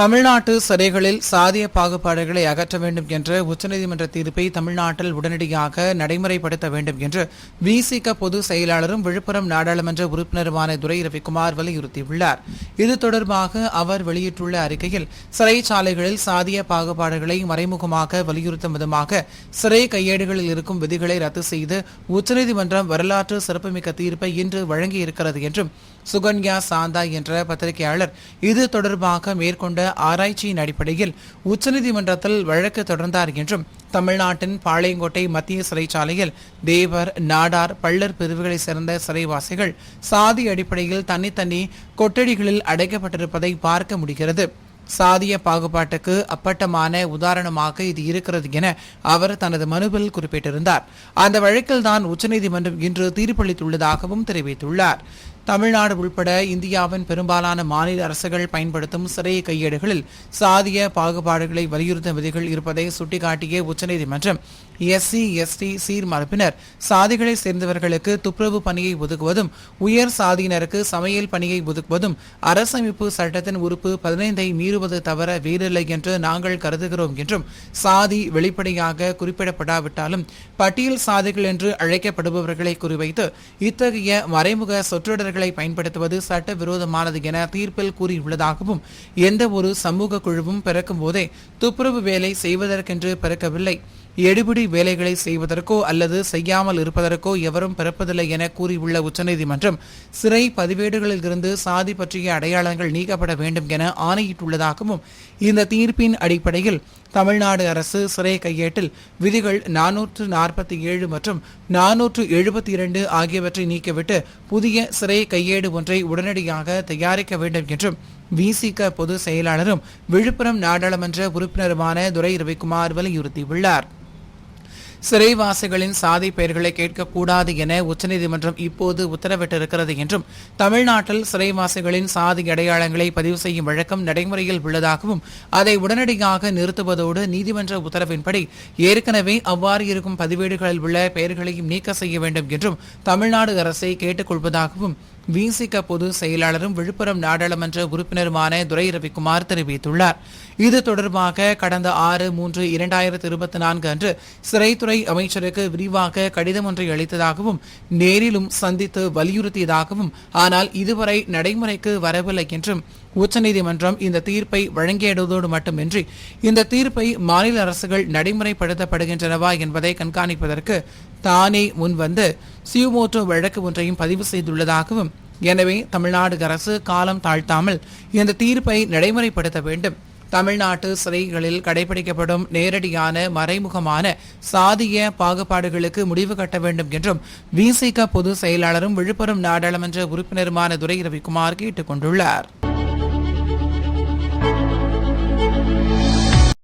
தமிழ்நாட்டு சிறைகளில் சாதிய பாகுபாடுகளை அகற்ற வேண்டும் என்ற உச்சநீதிமன்ற தீர்ப்பை தமிழ்நாட்டில் உடனடியாக நடைமுறைப்படுத்த வேண்டும் என்று விசிக பொதுச் செயலாளரும் விழுப்புரம் நாடாளுமன்ற உறுப்பினருமான துரை ரவிக்குமார் வலியுறுத்தியுள்ளார். இது தொடர்பாக அவர் வெளியிட்டுள்ள அறிக்கையில் சிறைச்சாலைகளில் சாதிய பாகுபாடுகளை மறைமுகமாக வலியுறுத்தும் விதமாக சிறை கையேடுகளில் இருக்கும் விதிகளை ரத்து செய்து உச்சநீதிமன்றம் வரலாற்று சிறப்புமிக்க தீர்ப்பை இன்று வழங்கியிருக்கிறது என்றும் சுகன்யா சாந்தா என்ற பத்திரிகையாளர் இது தொடர்பாக மேற்கொண்ட ஆராய்ச்சியின் அடிப்படையில் உச்சநீதிமன்றத்தில் வழக்கு தொடர்ந்தார் என்றும் தமிழ்நாட்டின் பாளையங்கோட்டை மத்திய சிறைச்சாலையில் தேவர் நாடார் பள்ளர் பிரிவுகளைச் சேர்ந்த சிறைவாசிகள் சாதி அடிப்படையில் தனித்தனி கொட்டடிகளில் அடைக்கப்பட்டிருப்பதை பார்க்க முடிகிறது. சாதிய பாகுபாட்டுக்கு அப்பட்டமான உதாரணமாக இது இருக்கிறது என அவர் தனது மனுவில் குறிப்பிட்டிருந்தார். அந்த வழக்கில்தான் உச்சநீதிமன்றம் இன்று தீர்ப்பளித்துள்ளதாகவும் தெரிவித்துள்ளார். தமிழ்நாடு உள்பட இந்தியாவின் பெரும்பாலான மாநில அரசுகள் பயன்படுத்தும் சிறை கையேடுகளில் சாதிய பாகுபாடுகளை வலியுறுத்தும் விதிகள் இருப்பதை சுட்டிக்காட்டிய உச்சநீதிமன்றம் எஸ்சி எஸ்டி சீர்மரப்பினர் சாதிகளை சேர்ந்தவர்களுக்கு துப்புரவு பணியை ஒதுக்குவதும் உயர் சாதியினருக்கு சமையல் பணியை ஒதுக்குவதும் அரசமைப்பு சட்டத்தின் உறுப்பு பதினைந்தை மீறுவது தவிர வேறில்லை என்று நாங்கள் கருதுகிறோம் என்றும் சாதி வெளிப்படையாக குறிப்பிடப்படாவிட்டாலும் பட்டியல் சாதிகள் என்று அழைக்கப்படுபவர்களை குறிவைத்து இத்தகைய மறைமுக சொற்றொடர்கள் பயன்படுத்துவது சட்டவிரோதமானது என தீர்ப்பில் கூறியுள்ளதாகவும் எந்த ஒரு சமூக குழுவும் பிறக்கும் போதே துப்புரவு வேலை செய்வதற்கென்று பிறக்கவில்லை. எடுபிடி வேலைகளை செய்வதற்கோ அல்லது செய்யாமல் இருப்பதற்கோ எவரும் பிறப்பதில்லை என கூறியுள்ள உச்சநீதிமன்றம் சிறை பதிவேடுகளில் இருந்து சாதி பற்றிய அடையாளங்கள் நீக்கப்பட வேண்டும் என ஆணையிட்டுள்ளதாகவும் இந்த தீர்ப்பின் அடிப்படையில் தமிழ்நாடு அரசு சிறை கையேட்டில் விதிகள் நானூற்று நாற்பத்தி ஏழு மற்றும் நானூற்று எழுபத்தி இரண்டு ஆகியவற்றை நீக்கிவிட்டு புதிய சிறை கையேடு ஒன்றை உடனடியாக தயாரிக்க வேண்டும் என்றும் விசிக பொதுச் செயலாளரும் விழுப்புரம் நாடாளுமன்ற உறுப்பினருமான துரை ரவிக்குமார் வலியுறுத்தியுள்ளார். சிறைவாசிகளின் சாதி பெயர்களை கேட்கக்கூடாது என உச்சநீதிமன்றம் இப்போது உத்தரவிட்டிருக்கிறது என்றும் தமிழ்நாட்டில் சிறைவாசிகளின் சாதி அடையாளங்களை பதிவு செய்யும் வழக்கம் நடைமுறையில் உள்ளதாகவும் அதை உடனடியாக நிறுத்துவதோடு நீதிமன்ற உத்தரவின்படி ஏற்கனவே அவ்வாறு இருக்கும் பதிவேடுகளில் உள்ள பெயர்களையும் நீக்க செய்ய வேண்டும் என்றும் தமிழ்நாடு அரசை கேட்டுக்கொள்வதாகவும் விசிக பொதுச் செயலாளரும் விழுப்புரம் நாடாளுமன்ற உறுப்பினருமான துரை ரவிக்குமார் தெரிவித்துள்ளார். இது தொடர்பாக கடந்த ஆறு மூன்று இரண்டாயிரத்தி இருபத்தி நான்கு அன்று சிறைத்துறை அமைச்சருக்கு விரிவாக கடிதம் ஒன்றை அளித்ததாகவும் நேரிலும் சந்தித்து வலியுறுத்தியதாகவும் ஆனால் இதுவரை நடைமுறைக்கு வரவில்லை என்றும் உச்சநீதிமன்றம் இந்த தீர்ப்பை வழங்கியதோடு மட்டுமின்றி இந்த தீர்ப்பை மாநில அரசுகள் நடைமுறைப்படுத்தப்படுகின்றனவா என்பதை கண்காணிப்பதற்கு தானே முன்வந்து சியூமோட்டோ வழக்கு ஒன்றையும் பதிவு செய்துள்ளதாகவும் எனவே தமிழ்நாடு அரசு காலம் தாழ்த்தாமல் இந்த தீர்ப்பை நடைமுறைப்படுத்த வேண்டும். தமிழ்நாட்டு சிறைகளில் கடைபிடிக்கப்படும் நேரடியான மறைமுகமான சாதிய பாகுபாடுகளுக்கு முடிவு கட்ட வேண்டும் என்றும் விசிக பொதுச் செயலாளரும் விழுப்புரம் நாடாளுமன்ற உறுப்பினருமான துரை ரவிக்குமார் கேட்டுக் கொண்டுள்ளார்